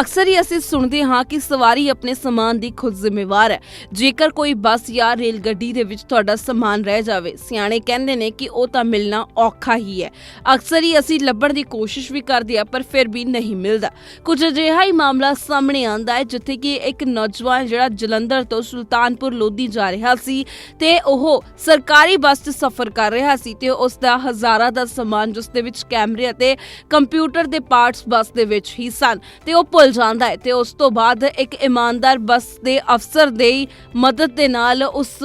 ਅਕਸਰ ਹੀ ਅਸੀਂ ਸੁਣਦੇ ਹਾਂ ਕਿ ਸਵਾਰੀ ਆਪਣੇ ਸਮਾਨ ਦੀ ਖੁਦ ਜ਼ਿੰਮੇਵਾਰ ਹੈ। ਜੇਕਰ ਕੋਈ ਬੱਸ ਜਾਂ ਰੇਲ ਗੱਡੀ ਦੇ ਵਿੱਚ ਤੁਹਾਡਾ ਸਮਾਨ ਰਹਿ ਜਾਵੇ, ਸਿਆਣੇ ਕਹਿੰਦੇ ਨੇ ਕਿ ਉਹ ਤਾਂ ਮਿਲਣਾ ਔਖਾ ਹੀ ਹੈ। ਅਕਸਰ ਹੀ ਅਸੀਂ ਲੱਭਣ ਦੀ ਕੋਸ਼ਿਸ਼ ਵੀ ਕਰਦੇ ਆ ਪਰ ਫਿਰ ਵੀ ਨਹੀਂ ਮਿਲਦਾ। ਕੁਝ ਅਜਿਹਾ ਹੀ ਮਾਮਲਾ ਸਾਹਮਣੇ ਆਂਦਾ ਹੈ, ਜਿੱਥੇ ਕਿ ਇੱਕ ਨੌਜਵਾਨ ਜਿਹੜਾ ਜਲੰਧਰ ਤੋਂ ਸੁਲਤਾਨਪੁਰ ਲੋਧੀ ਜਾ ਰਿਹਾ ਸੀ ਤੇ ਉਹ ਸਰਕਾਰੀ ਬੱਸ 'ਚ ਸਫ਼ਰ ਕਰ ਰਿਹਾ ਸੀ ਤੇ ਉਸ ਦਾ ਹਜ਼ਾਰਾਂ ਦਾ ਸਮਾਨ ਜਿਸ ਦੇ ਵਿੱਚ ਕੈਮਰੇ ਅਤੇ ਕੰਪਿਊਟਰ ਦੇ ਪਾਰਟਸ ਬੱਸ ਦੇ ਵਿੱਚ ਹੀ ਸਨ ਤੇ ਉਹ ਭੁੱਲ ਜਾਂਦਾ ਹੈ ਤੇ ਉਸ ਤੋਂ ਬਾਅਦ ਇੱਕ ਇਮਾਨਦਾਰ ਬੱਸ ਦੇ ਅਫਸਰ ਦੇ ਮਦਦ ਦੇ ਨਾਲ ਉਸ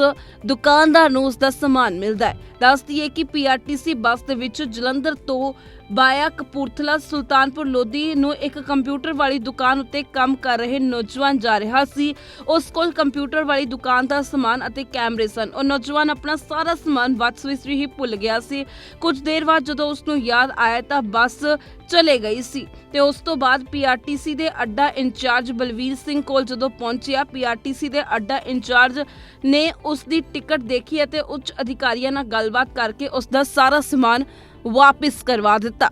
ਦੁਕਾਨਦਾਰ ਨੂੰ ਉਸ ਦਾ ਸਮਾਨ ਮਿਲਦਾ ਹੈ। ਦੱਸਦੀ ਹੈ ਕਿ ਪੀਆਰਟੀਸੀ ਬੱਸ ਦੇ ਵਿੱਚ ਜਲੰਧਰ ਤੋਂ ਬਾਇਆ ਕਪੂਰਥਲਾ, ਸੁਲਤਾਨਪੁਰ ਲੋਧੀ ਨੂੰ ਇੱਕ ਕੰਪਿਊਟਰ ਵਾਲੀ ਦੁਕਾਨ ਉੱਤੇ ਕੰਮ ਕਰ ਰਹੇ ਨੌਜਵਾਨ ਜਾ ਰਿਹਾ ਸੀ। ਉਸ ਕੋਲ ਕੰਪਿਊਟਰ ਵਾਲੀ ਦੁਕਾਨ ਦਾ ਸਮਾਨ ਅਤੇ ਕੈਮਰੇ ਸਨ। ਉਹ ਨੌਜਵਾਨ ਆਪਣਾ ਸਾਰਾ ਸਮਾਨ ਬੱਸ ਵਿੱਚ ਹੀ ਭੁੱਲ ਗਿਆ ਸੀ। ਕੁਝ ਦੇਰ ਬਾਅਦ ਜਦੋਂ ਉਸ ਨੂੰ ਯਾਦ ਆਇਆ ਤਾਂ ਬੱਸ ਚਲੇ ਗਈ ਸੀ ਤੇ ਉਸ ਤੋਂ ਬਾਅਦ ਪੀਆਰਟੀਸੀ ਦੇ ਅੱਡਾ ਇੰਚਾਰਜ ਬਲਵੀਰ ਸਿੰਘ ਕੋਲ ਜਦੋਂ ਪਹੁੰਚਿਆ, ਪੀਆਰਟੀਸੀ ਦੇ ਅੱਡਾ ਇੰਚਾਰਜ ਨੇ ਉਸ ਦੀ ਟਿਕਟ ਦੇਖੀ ਅਤੇ ਉੱਚ ਅਧਿਕਾਰੀਆਂ ਨਾਲ ਗੱਲਬਾਤ ਕਰਕੇ ਉਸ ਦਾ ਸਾਰਾ ਸਮਾਨ ਵਾਪਿਸ ਕਰਵਾ ਦਿੱਤਾ।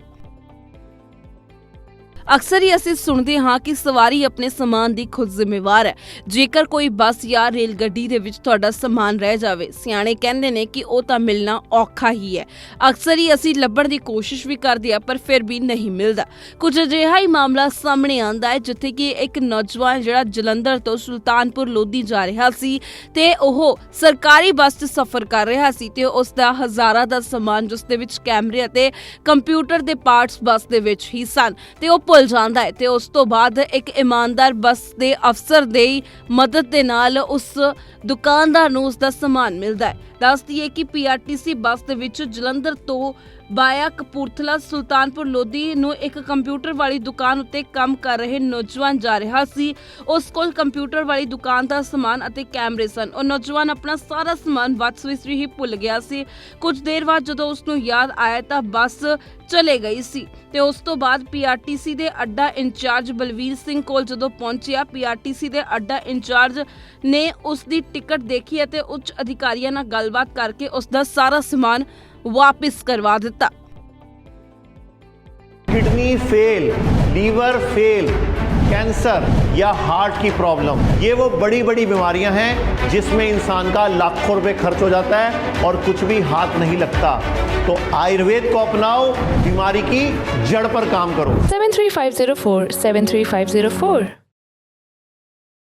ਅਕਸਰ ਹੀ ਅਸੀਂ ਸੁਣਦੇ ਹਾਂ ਕਿ ਸਵਾਰੀ ਆਪਣੇ ਸਮਾਨ ਦੀ ਖੁਦ ਜ਼ਿੰਮੇਵਾਰ ਹੈ। ਜੇਕਰ ਕੋਈ ਬੱਸ ਜਾਂ ਰੇਲ ਗੱਡੀ ਦੇ ਵਿੱਚ ਤੁਹਾਡਾ ਸਮਾਨ ਰਹਿ ਜਾਵੇ, ਸਿਆਣੇ ਕਹਿੰਦੇ ਨੇ ਕਿ ਉਹ ਤਾਂ ਮਿਲਣਾ ਔਖਾ ਹੀ ਹੈ। ਅਕਸਰ ਹੀ ਅਸੀਂ ਲੱਭਣ ਦੀ ਕੋਸ਼ਿਸ਼ ਵੀ ਕਰਦੇ ਆ ਪਰ ਫਿਰ ਵੀ ਨਹੀਂ ਮਿਲਦਾ। ਕੁਝ ਅਜਿਹਾ ਹੀ ਮਾਮਲਾ ਸਾਹਮਣੇ ਆਂਦਾ ਹੈ, ਜਿੱਥੇ ਕਿ ਇੱਕ ਨੌਜਵਾਨ ਜਿਹੜਾ ਜਲੰਧਰ ਤੋਂ ਸੁਲਤਾਨਪੁਰ ਲੋਧੀ ਜਾ ਰਿਹਾ ਸੀ ਤੇ ਉਹ ਸਰਕਾਰੀ ਬੱਸ 'ਚ ਸਫ਼ਰ ਕਰ ਰਿਹਾ ਸੀ ਤੇ ਉਸ ਦਾ ਹਜ਼ਾਰਾਂ ਦਾ ਸਮਾਨ ਜਿਸ ਦੇ ਵਿੱਚ ਕੈਮਰੇ ਅਤੇ ਕੰਪਿਊਟਰ ਦੇ ਪਾਰਟਸ ਬੱਸ ਦੇ ਵਿੱਚ ਹੀ ਸਨ ਤੇ ਉਹ ਭੁੱਲ ਜਾਂਦਾ ਹੈ ਤੇ ਉਸ ਤੋਂ ਬਾਅਦ ਇੱਕ ਇਮਾਨਦਾਰ ਬੱਸ ਦੇ ਅਫਸਰ ਦੇ ਮਦਦ ਦੇ ਨਾਲ ਉਸ ਦੁਕਾਨਦਾਰ ਨੂੰ ਉਸ ਦਾ ਸਮਾਨ ਮਿਲਦਾ ਹੈ। ਦੱਸਦੀ ਹੈ ਕਿ ਪੀਆਰਟੀਸੀ ਬੱਸ ਦੇ ਵਿੱਚ ਜਲੰਧਰ ਤੋਂ ਬਾਇਆ ਕਪੂਰਥਲਾ ਸੁਲਤਾਨਪੁਰ ਲੋਧੀ ਨੂੰ ਇੱਕ ਕੰਪਿਊਟਰ ਵਾਲੀ ਦੁਕਾਨ ਉੱਤੇ ਕੰਮ ਕਰ ਰਹੇ ਨੌਜਵਾਨ ਜਾ ਰਿਹਾ ਸੀ। ਉਸ ਕੋਲ ਕੰਪਿਊਟਰ ਵਾਲੀ ਦੁਕਾਨ ਦਾ ਸਮਾਨ ਅਤੇ ਕੈਮਰੇ ਸਨ। ਉਹ ਨੌਜਵਾਨ ਆਪਣਾ ਸਾਰਾ ਸਮਾਨ ਬੱਸ ਵਿੱਚ ਹੀ ਭੁੱਲ ਗਿਆ ਸੀ। ਕੁਝ ਦੇਰ ਬਾਅਦ ਜਦੋਂ ਉਸ ਨੂੰ ਯਾਦ ਆਇਆ ਤਾਂ ਬੱਸ ਚਲੇ ਗਈ ਸੀ ਤੇ ਉਸ ਤੋਂ ਬਾਅਦ ਪੀਆਰਟੀਸੀ ਦੇ ਅੱਡਾ ਇੰਚਾਰਜ ਬਲਵੀਰ ਸਿੰਘ ਕੋਲ ਜਦੋਂ ਪਹੁੰਚਿਆ ਪੀਆਰਟੀਸੀ ਦੇ ਅੱਡਾ ਇੰਚਾਰਜ ਨੇ ਉਸ ਦੀ ਟਿਕਟ ਦੇਖੀ ਅਤੇ ਉੱਚ ਅਧਿਕਾਰੀਆਂ ਨਾਲ ਗੱਲਬਾਤ ਕਰਕੇ ਉਸ ਦਾ ਸਾਰਾ ਸਮਾਨ ਵਾਪਿਸ ਕਰਵਾ ਦਿੱਤਾ kidney fail liver fail cancer या हार्ट की प्रॉब्लम ये वो बड़ी बड़ी बीमारियां हैं जिसमें इंसान का लाखों रुपए खर्च हो जाता है और कुछ भी हाथ नहीं लगता तो आयुर्वेद को अपनाओ बीमारी की जड़ पर काम करो 73504 73504